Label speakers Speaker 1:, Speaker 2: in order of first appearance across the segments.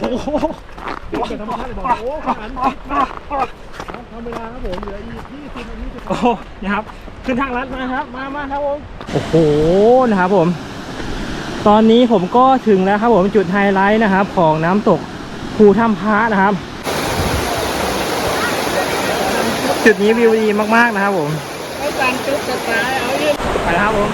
Speaker 1: โอ้โหเกิดธรรมชาติเลยบอกโอ้ขนาดนี้ทำเวลาครับผมเหลืออีก20นาทีสุด
Speaker 2: โอ้โหนะครับ ขึ้นทางลัดมาครับ มามาครับผมโอ้โหนะครับผม ตอนนี้ผมก็ถึงแล้วครับผมจุดไฮไลท์นะครับ ของน้ำตกภูถ้ำพระนะครับ จุดนี้วิวดีมากๆนะครับผม
Speaker 1: ไม่ตันจุ๊บจะตายเอา
Speaker 2: ไปแล้วครับผม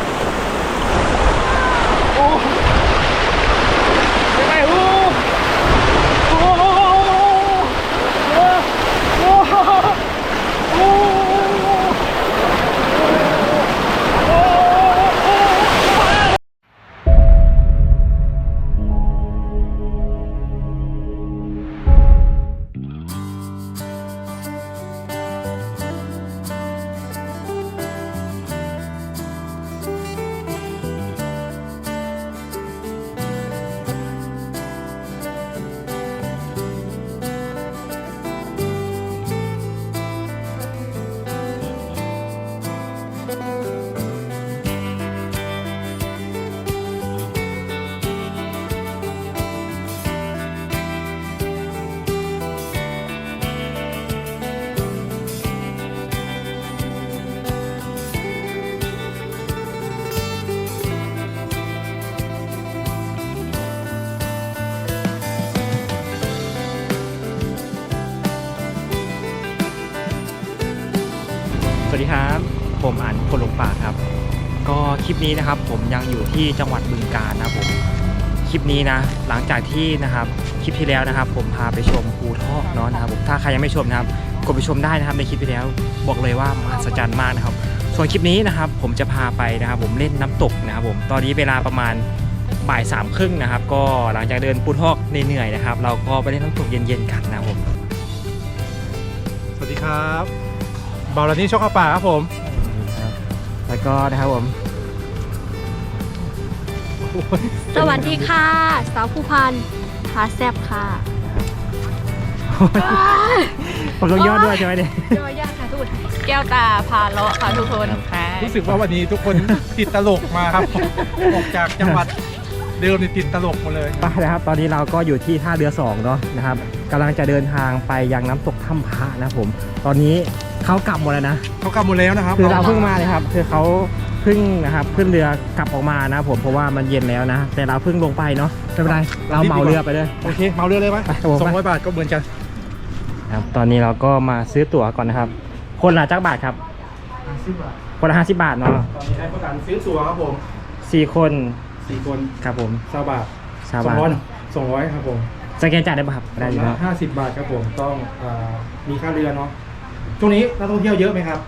Speaker 2: ผมอันคนหลงป่าครับ ก็คลิปนี้นะครับ ผมยังอยู่ที่จังหวัดบึงกาฬนะครับผมคลิปนี้นะ หลังจากที่นะครับคลิปที่แล้วนะครับ ผมพาไปชมภูทอกเนาะนะครับผมถ้าใครยังไม่ชมนะครับกดไปชมได้นะครับในคลิปที่แล้วบอกเลยว่ามหัศจรรย์มากนะครับ ส่วนคลิปนี้นะครับ ผมจะพาไปนะครับ ผมเล่นน้ำตกนะครับ ผมตอนนี้เวลาประมาณบ่ายสามครึ่งนะครับ ก็หลังจากเดินภูทอกเหนื่อยๆนะครับ เราก็ไปเล่นน้ำตกเย็นๆกันนะครับผม
Speaker 1: สวัสดีครับเบาลานี่ชกกระป่าครับผม
Speaker 2: แล้วก็นะครับผม
Speaker 3: สวัสดีค่ะ สาวผู้พันพาแซบค่ะ
Speaker 2: ผมต้องยอดด้วยใช่ไหมเนี่ย
Speaker 3: ยอยากค่ะทุกคนแก้วตาพาเลาะค่ะทุกคนค่ะ
Speaker 1: รู้สึกว่าวันนี้ทุกคนติดตลกมาครับ ออกจากจังหวัดเดิมนี่ติดตลกหมาเลย
Speaker 2: ไปนะครับ ตอนนี้เราก็อยู่ที่ท่าเรือสองเนาะนะครับกำลังจะเดินทางไปยังน้ำตก ถ้ำพระนะครับผม ตอนนี้เขากลับหมดแล้วนะ
Speaker 1: เขากลับหมดแล้วนะครับ
Speaker 2: คือเราเพิ่งมาเลยครับ คือเขาเพิ่งนะครับขึ้นเรือกลับออกมานะครับผมเพราะว่ามันเย็นแล้วนะ แต่เราเพิ่งลงไปเนาะไม่เป็นไรเราเหมาเรือไปเลย
Speaker 1: โอเคเมาเรือเลยไหม
Speaker 2: ไปครับผม
Speaker 1: สองร้อยบาทก็เหมือนกัน
Speaker 2: ครับตอนนี้เราก็มาซื้อตั๋วก่อนนะครับ คนละจักบาทครับคนละห้าสิบบาทเนาะ
Speaker 1: ตอนนี้ให้ประกันซื้อตั๋วครับผม
Speaker 2: สี่คน
Speaker 1: สี่คน
Speaker 2: ครับผม
Speaker 1: สาบาท
Speaker 2: สาม
Speaker 1: สอง
Speaker 2: บาท
Speaker 1: ร้อยสองร้อยครับผม
Speaker 2: สแกนจ่ายได้ป่ะครับได้อยู่แล้ว
Speaker 1: ห้าสิบบาทครับผมต้องอ่ามีค่าเรือเนาะช่วงนี้นักท่องเที่ยวเยอะไหมครับ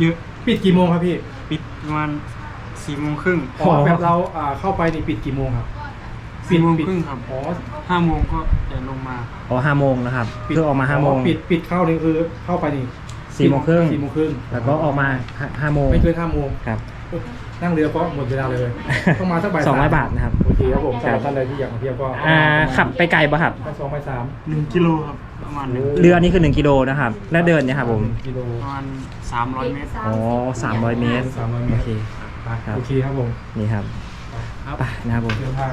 Speaker 4: เยอะ
Speaker 1: ปิดกี่โมงครับพี่
Speaker 4: ปิดประมาณสี่โมงครึ่ง
Speaker 1: อ๋อแบบเราอ่าเข้าไปนี่ปิดกี่โมงครับ
Speaker 4: สี่โมง
Speaker 1: ปิด
Speaker 4: ครึ่งครับ
Speaker 1: อ๋อ
Speaker 4: ห้าโมงก็จะลงมา
Speaker 2: อ๋อห้าโมงนะครับ
Speaker 1: ปิด
Speaker 2: คือออกมาห้าโมง
Speaker 1: ปิดปิดเข้านี่คือเข้าไปนี่
Speaker 2: สี่โมงครึ่ง
Speaker 1: สี่โมงครึ่ง
Speaker 2: แล้วก็ออกมาห้าห้าโมง
Speaker 1: ไม่เกินห้าโมง
Speaker 2: ครับ
Speaker 1: นั่งเรือก็หมดเวลาเลยต้องมาสักบ่าย
Speaker 2: สองร้อย
Speaker 1: ม
Speaker 2: บาทนะครับ
Speaker 1: โอเคครับผม
Speaker 2: ครั
Speaker 1: สำห
Speaker 2: บ
Speaker 1: รับท่านใดที่อยากมาเที่ยวก็
Speaker 2: อ่าขับไปไกลป่ะครับ
Speaker 1: ไปสองไปสาม
Speaker 4: หนึ่งกิโลครับประมาณหนึ่ง
Speaker 2: เรือนี่คือ1กิโลนะครับ แล้วเดินเนี่ยครับผม
Speaker 1: กิโล
Speaker 4: ประมาณสามร้อยเมตร
Speaker 2: อ๋อสามร้อยเมตร
Speaker 1: สามร้อยเม
Speaker 2: โอ
Speaker 1: ตร
Speaker 2: เคครับ
Speaker 1: โอเคครับผม
Speaker 2: นี่ครับ
Speaker 1: ครับ
Speaker 2: ไปนะครับผม
Speaker 1: เดินทาง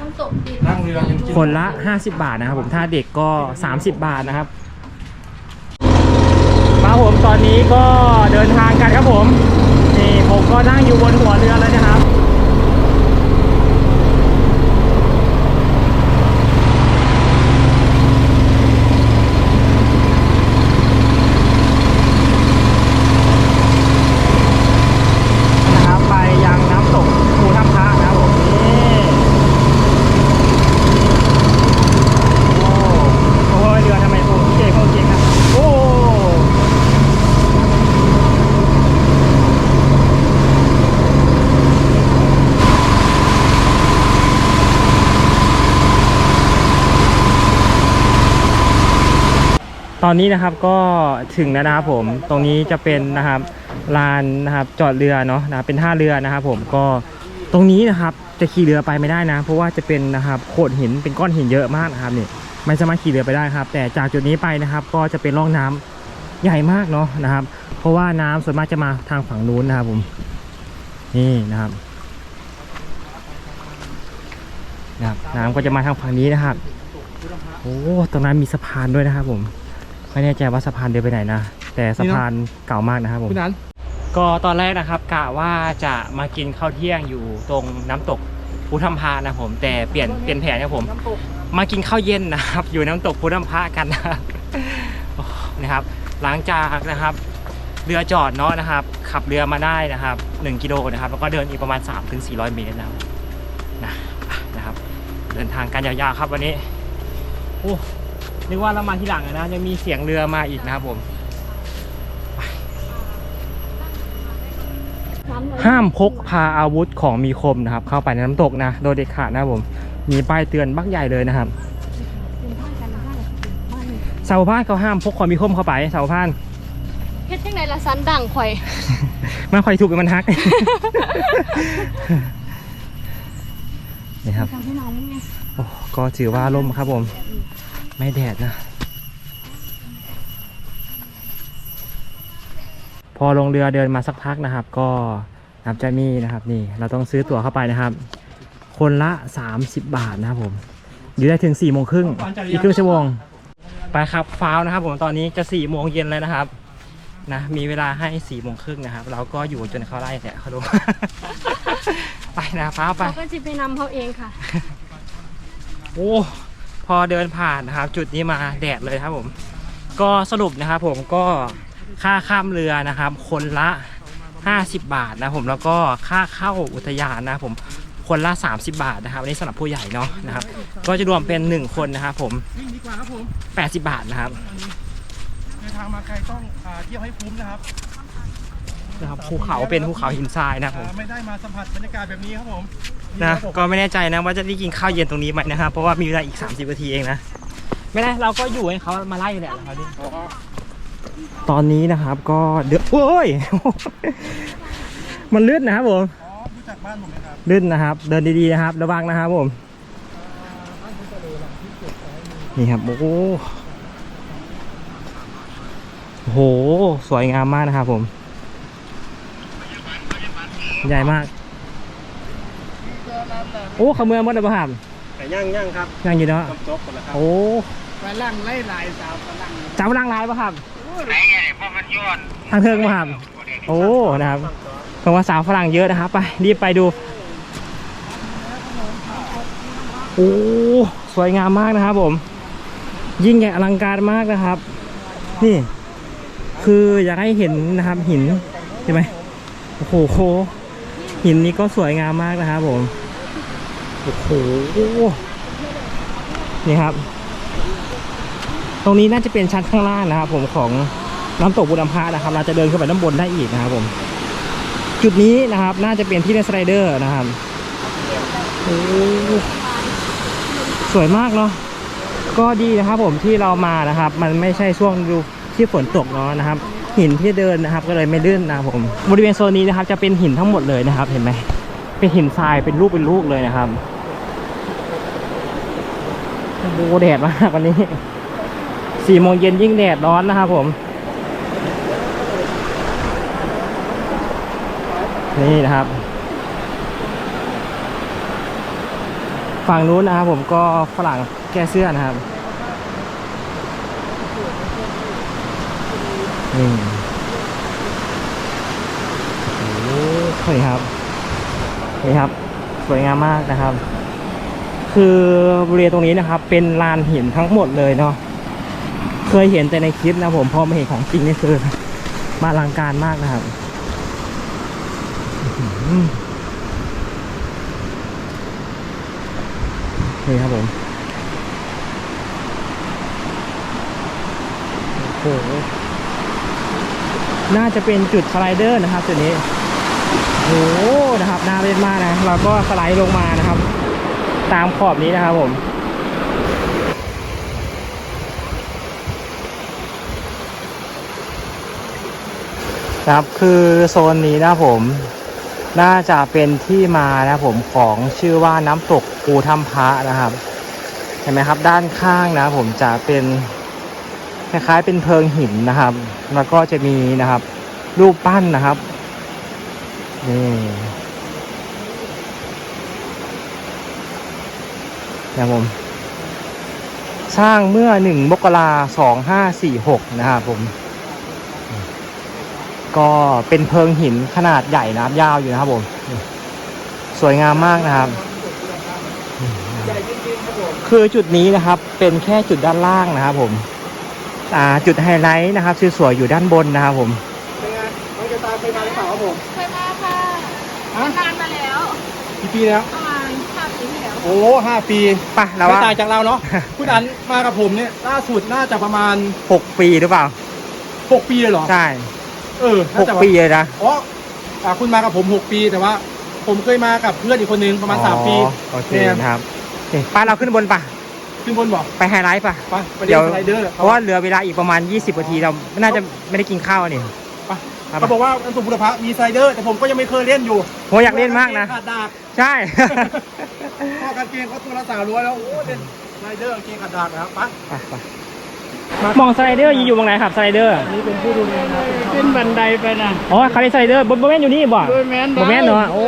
Speaker 3: น้ำตกติด
Speaker 1: นั่งเรือยังกิน
Speaker 2: คนละ 50 บาทนะครับผมถ้าเด็กก็ 30 บาทนะครับมาผมตอนนี้ก็เดินทางกันครับผมนี่ ผมก็นั่งอยู่บนหัวเรือแล้วนะครับนะครับไปยังน้ำตกภูทับพระนะครับผมนี่โอ้โหเรือทำไมโอ้เก่งโอ้เก่งครับโอ้ ตอนนี้นะครับก็ถึงแล้วนะครับผมตรงนี้จะเป็นนะครับลานนะครับจอดเรือเนาะนะเป็นท่าเรือนะครับผมก็ตรงนี้นะครับจะขี่เรือไปไม่ได้นะ เพราะว่าจะเป็นนะครับโขดหินเป็นก้อนหินเยอะมากนะครับนี่ไม่สามารถขี่เรือไปได้ครับ แต่จากจุดนี้ไปนะครับ ก็จะเป็นร่องน้ำใหญ่มากเนาะนะครับ เพราะว่าน้ำส่วนมากจะมาทางฝั่งนู้นนะครับผมนี่นะครับนะครับน้ำก็จะมาทางฝั่งนี้นะครับ โอ้ตรงนั้นมีสะพานด้วยนะครับผม ไม่แน่ใจว่าสะพานเดินไปไหนนะ แต่สะพานเก่ามากนะครับผม
Speaker 1: คุณนัน
Speaker 2: ก็ตอนแรกนะครับกะว่าจะมากินข้าวเที่ยงอยู่ตรงน้ำตกพุทธมพานะผม แต่เปลี่ยนเปลี่ยนแผนนะครับผม
Speaker 1: น้ำตก
Speaker 2: มากินข้าวเย็นนะครับ อยู่น้ำตกพุทธมพากันนะครับโอ้นะครับ หลังจากนะครับ เรือจอดเนาะนะครับ ขับเรือมาได้นะครับ 1 กิโลนะครับ แล้วก็เดินอีกประมาณ 3-400 เมตรนะครับนะอะนะครับ เดินทางกันยาวๆครับวันนี้โอ้ นึกว่าเรามาที่หลังอะนะยังมีเสียงเรือมาอีกนะครับผม
Speaker 3: น้ำเลย
Speaker 2: ห้ามพกพาอาวุธของมีคมนะครับ เข้าไปในน้ำตกนะ โดยเด็ดขาดนะครับผม มีป้ายเตือนบักใหญ่เลยนะครับ
Speaker 3: เป็นบ้านกันนะบ้านบ้าน
Speaker 2: เสาพานเขาห้ามพกของมีคมเข้าไปเสาพาน
Speaker 3: เฮ็ดจังไดละสันดังข่อย
Speaker 2: มันคอยถูกเป็นมันฮักนี่ครับ
Speaker 3: ทำให้น้องไง
Speaker 2: โอ้ก็ถือว่าล่มครับผม ไม่แดดนะ พอลงเรือเดินมาสักพักนะครับ ก็นับจะมีนะครับนี่ เราต้องซื้อตั๋วเข้าไปนะครับ คนละ 30 บาทนะครับผม อยู่ได้ถึง4ี่โมงครึ่งอีกครึ่งชั่วโมงไปครับฟ้าวนะครับ ผมตอนนี้จะ4ี่โมงเย็นแล้วนะครับนะมีเวลาให้4ี่โมงครึ่งนะครับ เราก็อยู่จนเขาไล่เนี่ยเขาดูไปนะฟ้าวไป
Speaker 3: เขาก็จะไปนำเขาเองค่ะ
Speaker 2: โอ้พ อเดินผ่านนะครับ จุดนี้มาแดดเลยครับผม ก็สรุปนะครับผมก็ค่าข้ามเรือนะครับ คนละ 50 บาทนะผมแล้วก็ค่าเข้าอุทยานนะผมคนละ 30 บาทนะครับอันนี้สำหรับผู้ใหญ่เนาะนะครับ ก็จะรวมเป็น 1 คนนะครับผม
Speaker 1: วิ่งดีกว่าครับผม
Speaker 2: 80 บาทนะครับ
Speaker 1: เดินทางมาไกลต้องอ่าเที่ยวให้คุ้มนะครับ
Speaker 2: นะครับภูเขาเป็นภูเขาหินทรายนะครับผม
Speaker 1: อ่าไม่ได้มาสัมผัสบรรยากาศแบบนี้ครับผม
Speaker 2: นะ
Speaker 1: ครับผม
Speaker 2: ก็ไม่แน่ใจนะว่าจะได้กินข้าวเย็นตรงนี้ไหมนะครับเพราะว่ามีเวลาอีก 30นาทีเองนะไม่ได้เราก็อยู่ให้เขามาไล่อยู่แหละเขาดิตอนนี้นะครับก็เดือดโอ้ยมันลื่นนะครับผม
Speaker 1: อ๋อรู้จักบ้านผมไหมครับ
Speaker 2: ลื่นนะครับ เดินดีๆนะครับ ระวังนะครับผมนี่ครับโอ้โหโอ้โหสวยงามมากนะครับผม ใหญ่มาก โอ้ขมือหมดเลยป่ะครับ
Speaker 1: แต่ย่างย่างครับ
Speaker 2: ยังอยู่เนาะ
Speaker 1: จบๆหมดแล้วครับ
Speaker 2: โอ้
Speaker 1: ฝรั่งไล่ลายสาวฝรั่ง
Speaker 2: จับลังลายป่ะครับ
Speaker 4: ไหนไงเพราะมันย้อน
Speaker 2: ทางเทิงป่ะครับโอ้นะครับเพราะว่าสาวฝรั่งเยอะนะครับไปรีบไปดูโอ้สวยงามมากนะครับผม ยิ่งใหญ่อลังการมากนะครับ นี่ คืออยากให้เห็นนะครับหินใช่ไหมโอ้โห หินนี้ก็สวยงามมากนะครับผม โอ้โห นี่ครับ ตรงนี้น่าจะเป็นชั้นข้างล่างนะครับ ผมของน้ำตกบุรพานะครับ เราจะเดินขึ้นไปด้านบนได้อีกนะครับ ผม จุดนี้นะครับ น่าจะเป็นที่เล่นสไลเดอร์นะครับโอ้สวยมากเนาะ ก็ดีนะครับ ผมที่เรามานะครับ มันไม่ใช่ช่วงดูที่ฝนตกเนาะนะครับ หินที่เดินนะครับ ก็เลยไม่ลื่นนะครับผม บริเวณโซนนี้นะครับ จะเป็นหินทั้งหมดเลยนะครับ เห็นไหมเป็นหินทรายเป็นลูกเป็นลูกเลยนะครับโอ้โหแดดมากวันนี้สี่โมงเย็นยิ่งแดดร้อนนะครับผมนี่นะครับ ฝั่งนู้นนะครับผมก็ฝรั่งแก้เสื้อนะครับ นี่โอ้โหนี่ครับนี่ครับ สวยงามมากนะครับ คือบริเวณตรงนี้นะครับ เป็นลานหินทั้งหมดเลยเนาะเคยเห็นแต่ในคลิปนะผมพอมาเห็นของจริงนี่คือมาลังการมากนะครับอื้อหือนี่ครับผมโอ้โห น่าจะเป็นจุดสไลเดอร์นะครับจุดนี้โอ้โหนะครับน่าเล่นมากนะเราก็สไลด์ลงมานะครับ ตามขอบนี้นะครับผมครับคือโซนนี้นะผม น่าจะเป็นที่มานะผมของชื่อว่าน้ำตกภูถ้ำพระนะครับเห็นไหมครับด้านข้างนะผมจะเป็น คล้ายๆเป็นเพิงหินนะครับ แล้วก็จะมีนะครับ รูปปั้นนะครับนี่นะผม สร้างเมื่อหนึ่งมกราสองห้าสี่หกนะครับผม ก็เป็นเพิงหินขนาดใหญ่นะครับ ยาวอยู่นะครับผม สวยงามมากนะครับ คือจุดนี้นะครับ เป็นแค่จุดด้านล่างนะครับผม อ่าจุดไฮไลท์นะครับสวยๆอยู่ด้านบนนะครับผม
Speaker 1: เป็นไงน้องจะตามไปมาหรือเปล่าครับผม
Speaker 3: เคยมาค่ะ
Speaker 1: ฮะ
Speaker 3: นานมาแล้ว
Speaker 1: กี่ปีแล้ว
Speaker 3: ประมาณห้าปีที่แล้ว
Speaker 1: โอ้ห้าปี
Speaker 2: ไปเรา
Speaker 1: ไม่
Speaker 2: ว่า
Speaker 1: ต่างจากเราเนาะ คุณอันมากับผมเนี่ยล่าสุดน่าจะประมาณ
Speaker 2: หกปีหรือเปล่า
Speaker 1: หกปีเลยเหรอ
Speaker 2: ใช่
Speaker 1: เออ
Speaker 2: ห
Speaker 1: น่ากจะ
Speaker 2: ปีเลยนะ
Speaker 1: อ๋ออ่าคุณมากับผมหกปีแต่ว่า ผมเคยมากับเพื่อนอีกคนนึงประมาณสามปี
Speaker 2: อ๋อโอเค
Speaker 1: เนี่ย
Speaker 2: นะครับโอเคไปเราขึ้นบนปะ
Speaker 1: ขึ้นบนบอก
Speaker 2: ไปไฮไลท์ปะ
Speaker 1: ไปไป
Speaker 2: เดี๋
Speaker 1: เดี๋
Speaker 2: ย
Speaker 1: ยววสไลเดอร์
Speaker 2: เพราะว่าเหลือเวลาอีกประมาณ 20นาทีเราน่าจะไม่ได้กินข้าวนี่
Speaker 1: ไป
Speaker 2: ครับ
Speaker 1: เขาบอกว่าอันสุบุรพะมีสไลเดอร์แต่ผมก็ยังไม่เคยเล่นอยู่
Speaker 2: ผมอยากเล่นมากนะ
Speaker 1: ขาดดาบ
Speaker 2: ใช่
Speaker 1: พ่อกางเกงเขาตัวละสามร้อยแล้วโอ้เล่นสไลเดอร์กางเกงขาดดาบนะครับไป
Speaker 2: ไปไป มองสไลเดอร์อยู่ตรงไหนครับสไลเดอร์
Speaker 1: นี่เป็นผู้ดูแลนะ
Speaker 4: ขึ้นบันไดไปนะ
Speaker 2: อ๋อคาริสไลเดอร์บนบนแม่นอยู่นี่บ่
Speaker 4: โดยแมน
Speaker 2: บนแม่นเนาะโอ้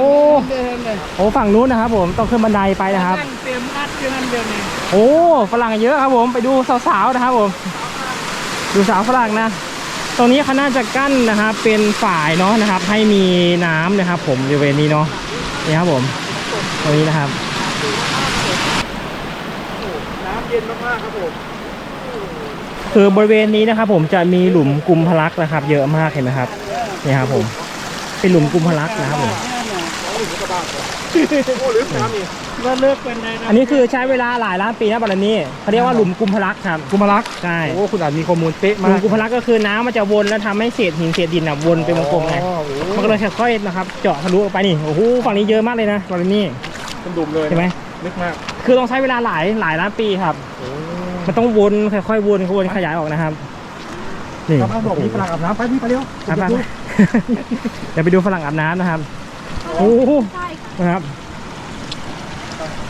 Speaker 4: เดินเลย
Speaker 2: โอ้ฝั่งนู้นนะครับผมต้องขึ้นบันไดไปนะครับ
Speaker 4: นั่งเต็มอัดอยู่นั่นเดียวนี่
Speaker 2: โอ้ฝรั่งเยอะครับผมไปดูสาวๆนะครับผม ดูสาวฝรั่งนะตรงนี้เขาน่าจะกั้นนะครับเป็นฝ่ายเนาะนะครับ ให้มีน้ำนะครับ ผมบริเวณนี้เนาะนี่ครับผม ตรงนี้นะครับ
Speaker 1: น้ำเย็นมากๆครับผม
Speaker 2: คือบริเวณนี้นะครับผมจะมีหลุมกุมพลักนะครับ เยอะมากเห็นไหมครับนี่ครับผมเป็นหลุมกุมพลักนะครับผม
Speaker 1: โอ้ลืมน้ำนี่
Speaker 4: ว่าเลิกบันไดนะ
Speaker 2: อันนี้คือใช้เวลาหลายล้านปีนะบารนี้เขาเรียกว่าหลุมกุมพลักครับ
Speaker 1: กุมลัก
Speaker 2: ใช่
Speaker 1: โอ้คุณอาจมีข้อมูลเป๊ะ
Speaker 2: ห
Speaker 1: มา
Speaker 2: ลุม
Speaker 1: ก
Speaker 2: กุมพลักก็คือน้ำมันจะวนแล้วทำให้เศษหินเศษดินอะวนเป็นวงกลมไง
Speaker 1: อ๋อโอ้
Speaker 2: มันก็เลยค่อยๆนะครับ เจาะทะลุออกไปนี่โอ้โหฝั่งนี้เยอะมากเลยนะบารนี้
Speaker 1: เป็นดุมเลย
Speaker 2: เห็นไหม
Speaker 1: นึกมาก
Speaker 2: คือต้องใช้เวลาหลายหลายล้านปีครับ
Speaker 1: โอ้
Speaker 2: มันต้องวนค่อยๆวนวนขยายออกนะครับนี่
Speaker 1: ชาวบ้านบอกมีฝรั่งอาบน้ำไปพี่ไปเร็ว
Speaker 2: ไปไปไปเดี๋ยวไปดูฝรั่งอาบน้ำนะครับโอ้โห
Speaker 3: ใช่ค่ะ
Speaker 2: นะครับ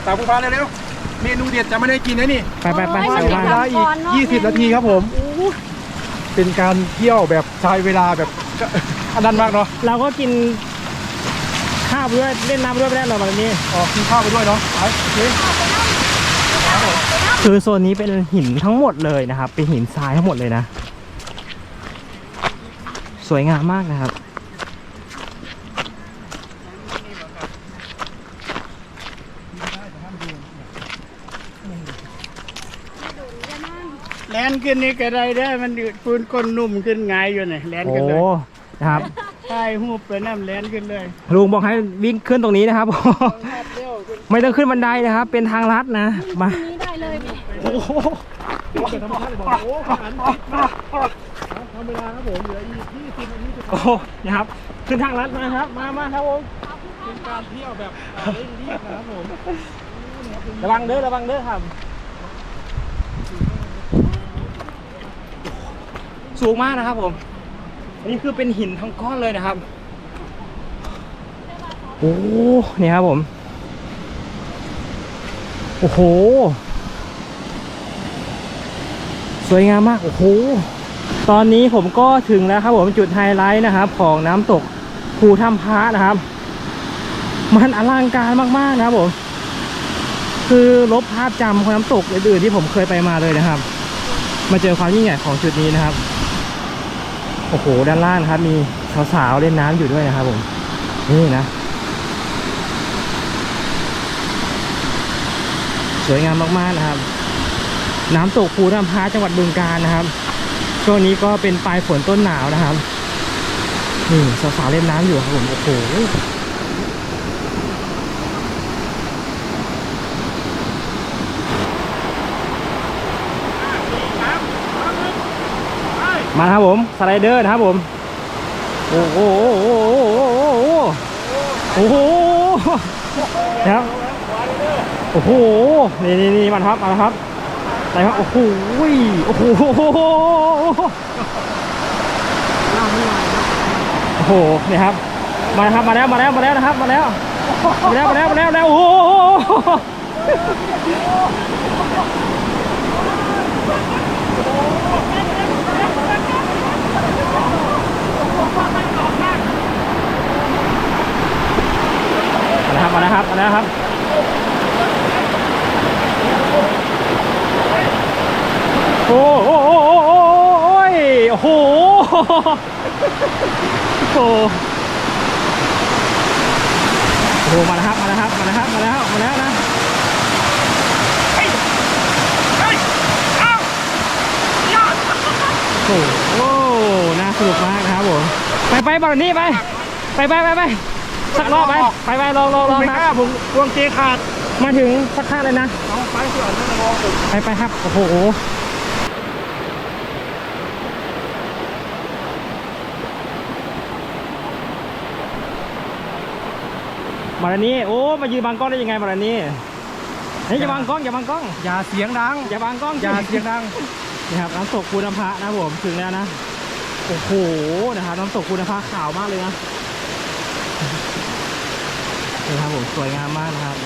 Speaker 1: สาวผู้พานเร็วๆเมนูเด็ดจะไม่ได้กินนะนี่
Speaker 2: ไปไปไป
Speaker 3: โอ้ย
Speaker 2: ชาว
Speaker 3: มัน
Speaker 2: บ้าน
Speaker 3: มี
Speaker 1: เวลาอีก
Speaker 3: ก่อนเนอะ
Speaker 1: 20นาทีครับผมเป็นการเที่ยวแบบใช้เวลาแบบอันนั้นมากเนาะ
Speaker 2: เราก็กินข้าวไปด้วยเล่นน้ำไปด้วยไม่ได้หรอกแบบนี้
Speaker 1: อ๋อกินข้าวไปด้วยเนาะไปโอเค
Speaker 2: คือโซนนี้เป็นหินทั้งหมดเลยนะครับ เป็นหินทรายทั้งหมดเลยนะ สวยงามมากนะครับ
Speaker 4: แลนขึ้นนี่ก็ได้ได้อมันปูนก้นนุ่มขึ้นไงายอยู่นี่แลน
Speaker 2: โอ้
Speaker 4: ขึ้นเลย
Speaker 2: นะครับ
Speaker 4: ใช่หูบไปน้ำแลนขึ้นเลย
Speaker 2: ลุงบอกให้วิ่งขึ้นตรงนี้นะครับ
Speaker 4: เร็วขึ้น
Speaker 2: ไม่ต้องขึ้นบันไดนะครับ เป็นทางลัดนะ มา
Speaker 3: นี้ได้เลยไหม
Speaker 2: โอ้โห
Speaker 1: เกิดธรรมชาติเลยบอกโอ้ขนาดนี้ทำเวลาครับผมเหลืออีก20นาทีจะ
Speaker 2: โอ้โหนะครับ ขึ้นทางลัดมาครับ มามาครับผม
Speaker 1: เป็นการเที่ยวแบบอ่าเร่งรีบนะครับผม
Speaker 2: ระวังเด้อ ระวังเด้อครับ สูงมากนะครับผม อันนี้คือเป็นหินทั้งก้อนเลยนะครับ โอ้นี่ครับผม โอ้โห สวยงามมาก โอ้โห ตอนนี้ผมก็ถึงแล้วครับผมจุดไฮไลท์นะครับ ของน้ำตกภูถ้ำพระนะครับ มันอลังการมากๆนะครับผม คือลบภาพจำของน้ำตกอื่นๆที่ผมเคยไปมาเลยนะครับ มาเจอความยิ่งใหญ่ของจุดนี้นะครับ โอ้โห ด้านล่างครับ มีสาวๆเล่นน้ำอยู่ด้วยนะครับผม นี่นะ สวยงามมากๆนะครับ น้ำตกภูน้ำพระจังหวัดบึงกาฬนะครับ ช่วงนี้ก็เป็นปลายฝนต้นหนาวนะครับ นี่สาวๆเล่นน้ำอยู่ครับผม โอ้โห มาครับผมสไลเดอร์นะครับผม โอ้โหโอ้โหโอ้โหนะครับโอ้โหนี่นี่นี่มาครับมาครับอะไรครับโอ้โหโอ้โหโอ้โหนี่ครับมาครับมาแล้วมาแล้วมาแล้วนะครับมาแล้วมาแล้วมาแล้วมาแล้วแล้วโอ้โห นะครับมานะครับมาแล้วครับโอ้โหโอ้โหโอ้โหโอ้โหมาแล้วครับมาแล้วครับมาแล้วครับมาแล้วมาแล้วนะโอ้โหน่าสนุกมากนะครับผมไปไปบอกนี่ไปไปไปไปไป สักรอบไปไปไปลองลองลอง
Speaker 1: ไม่
Speaker 2: ค
Speaker 1: กล้า
Speaker 2: รับ
Speaker 1: ผมดวงเจขาด
Speaker 2: มาถึงสักข้างเลยนะ
Speaker 1: เอาไปเสื่อนไม่มองผม
Speaker 2: ไปไปครับ โอ้โห มาแล้วนี้ โอ้ มายืนบังกล้องได้ยังไงมาแล้วนี้เฮ้ยอย่าบังกล้องอย่าบังกล้อง
Speaker 1: อย่าเสียงดัง
Speaker 2: อย่าบังกล้อง
Speaker 1: อย่าเสียงดัง
Speaker 2: นี่ครับน้ำตกคุณพระนะครับผมถึงแล้วนะ โอ้โห นะครับน้ำตกคุณพระขาวมากเลยนะ นี่ครับผมสวยงามมากนะครับ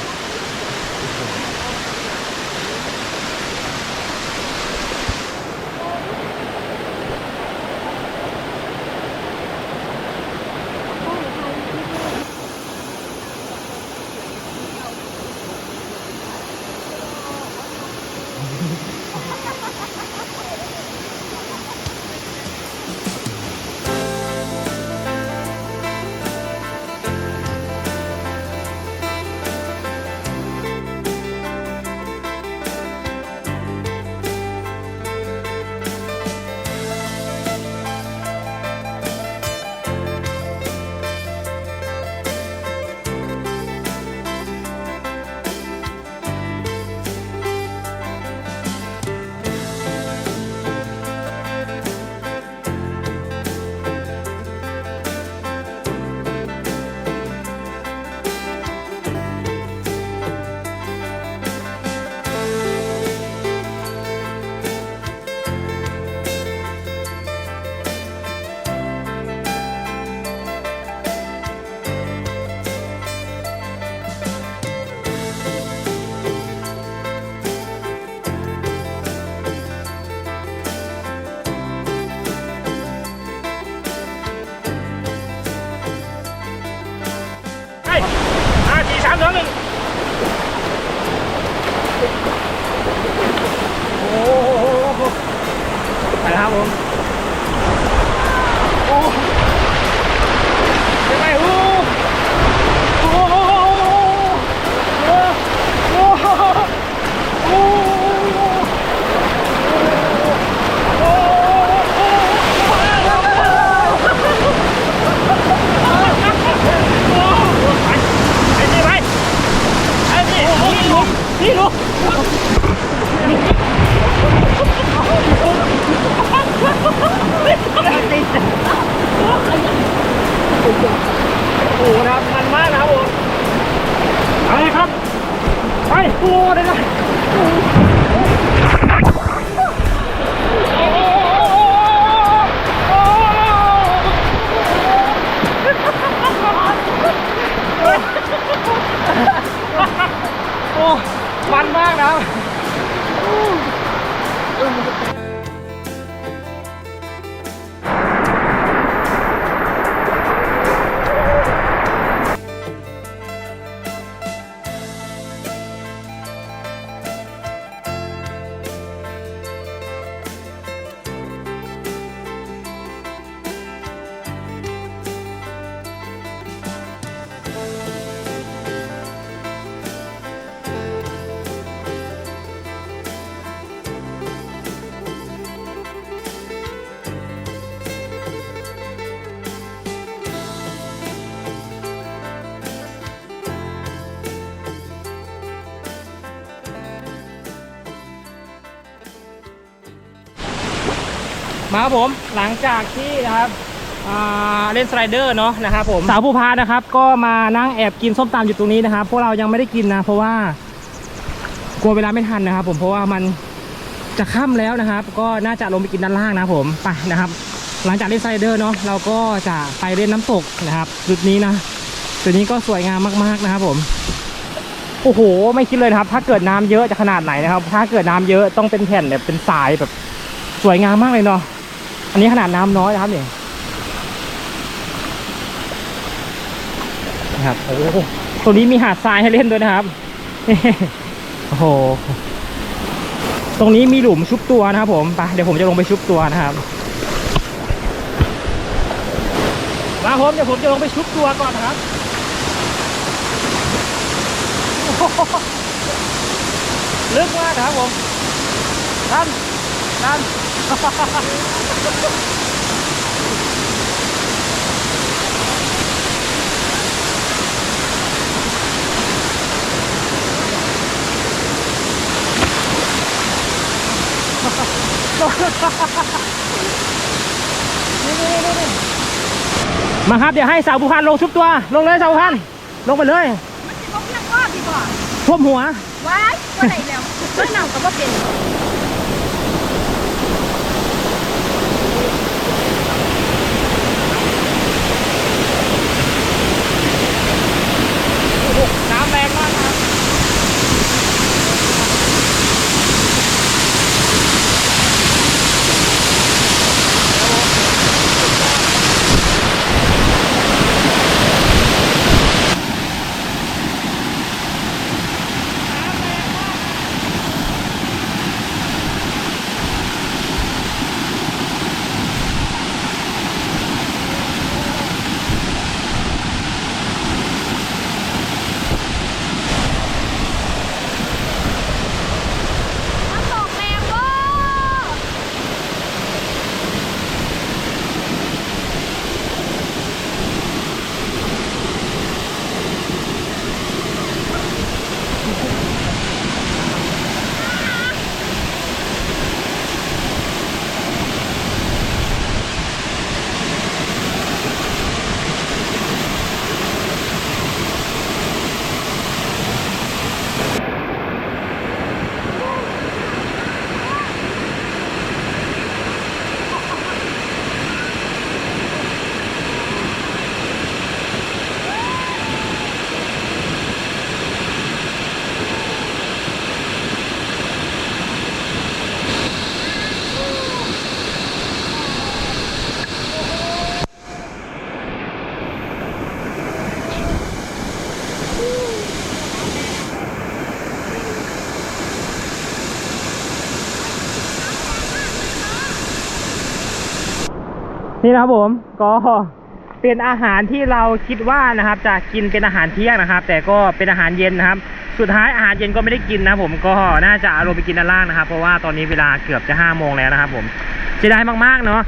Speaker 2: มาครับผมหลังจากที่นะครับเล่นสไลเดอร์เนาะนะครับผมสาวผู้พานะครับ ก็มานั่งแอบกินส้มตำอยู่ตรงนี้นะครับพวกเรายังไม่ได้กินนะ เพราะว่ากลัวเวลาไม่ทันนะครับ ผมเพราะว่ามันจะค่ำแล้วนะครับ ก็น่าจะลงไปกินด้านล่างนะผมไปนะครับ หลังจากเล่นสไลเดอร์เนาะเราก็จะไปเล่นน้ำตกนะครับจุดนี้นะจุดนี้ก็สวยงามมากๆนะครับ ผมโอ้โห ไม่คิดเลยนะครับ ถ้าเกิดน้ำเยอะจะขนาดไหนนะครับ ถ้าเกิดน้ำเยอะต้องเป็นแผ่นแบบเป็นสายแบบสวยงามมากเลยเนาะ อันนี้ขนาดน้ำน้อยนะครับเนี่ยนะครับโอ้ตรงนี้มีหาดทรายให้เล่นด้วยนะครับโอ้โหตรงนี้มีหลุมชุบตัวนะครับผมไปเดี๋ยวผมจะลงไปชุบตัวนะครับครับผมเดี๋ยวผมจะลงไปชุบตัวก่อนนะครับลึกมากนะครับผมท่านท่น มาครับ เดี๋ยวให้สาวบุพันลงชุบตัว ลงเลยสาวบุพันลงไปเลย
Speaker 3: มันจะต้องเรียกว่าดีกว่า
Speaker 2: ท่วมหัว
Speaker 3: ว้ายว่าไหนแล้วก็นำกับว่าเป็น
Speaker 2: น้
Speaker 3: นี่
Speaker 2: นะครับผมก็เป็นอาหารที่เราคิดว่านะครับ จะกินเป็นอาหารเที่ยงนะครับ แต่ก็เป็นอาหารเย็นนะครับ สุดท้ายอาหารเย็นก็ไม่ได้กินนะครับผมก็น่าจะเอาลงไปกินด้านล่างนะครับ เพราะว่าตอนนี้เวลาเกือบจะห้าโมงแล้วนะครับ ผมเสียดายมากๆเนาะ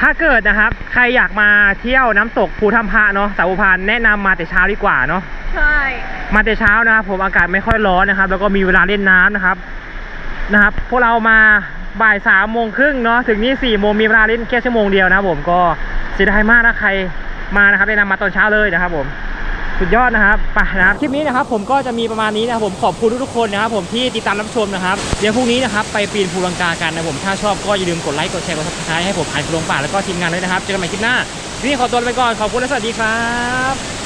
Speaker 2: ถ้าเกิดนะครับ ใครอยากมาเที่ยวน้ำตกภูทัมพะเนาะสาวพานแนะนำมาแต่เช้าดีกว่าเนาะ
Speaker 3: ใช่
Speaker 2: มาแต่เช้านะครับผมอากาศไม่ค่อยร้อนนะครับ แล้วก็มีเวลาเล่นน้ำนะครับนะครับ พวกเรามา บ่ายสามโมงครึ่งเนาะถึงนี่สี่โมงมีเวลาเล่นแค่ชั่วโมงเดียวนะครับผมก็เสียดายมากนะใครมานะครับแนะนำมาตอนเช้าเลยนะครับผมสุดยอดนะครับไปนะครับคลิปนี้นะครับผมก็จะมีประมาณนี้นะครับผมขอบคุณทุกๆคนนะครับผมที่ติดตามรับชมนะครับเดี๋ยวพรุ่งนี้นะครับไปปีนภูลังกากันนะผมถ้าชอบก็อย่าลืมกดไลค์กดแชร์กดซับสไครต์ให้ผมอ่านภูลงป่าแล้วก็ทีมงานด้วยนะครับเจอกันใหม่คลิปหน้าทีนี้ขอตัวไปก่อนขอบคุณและสวัสดีครับ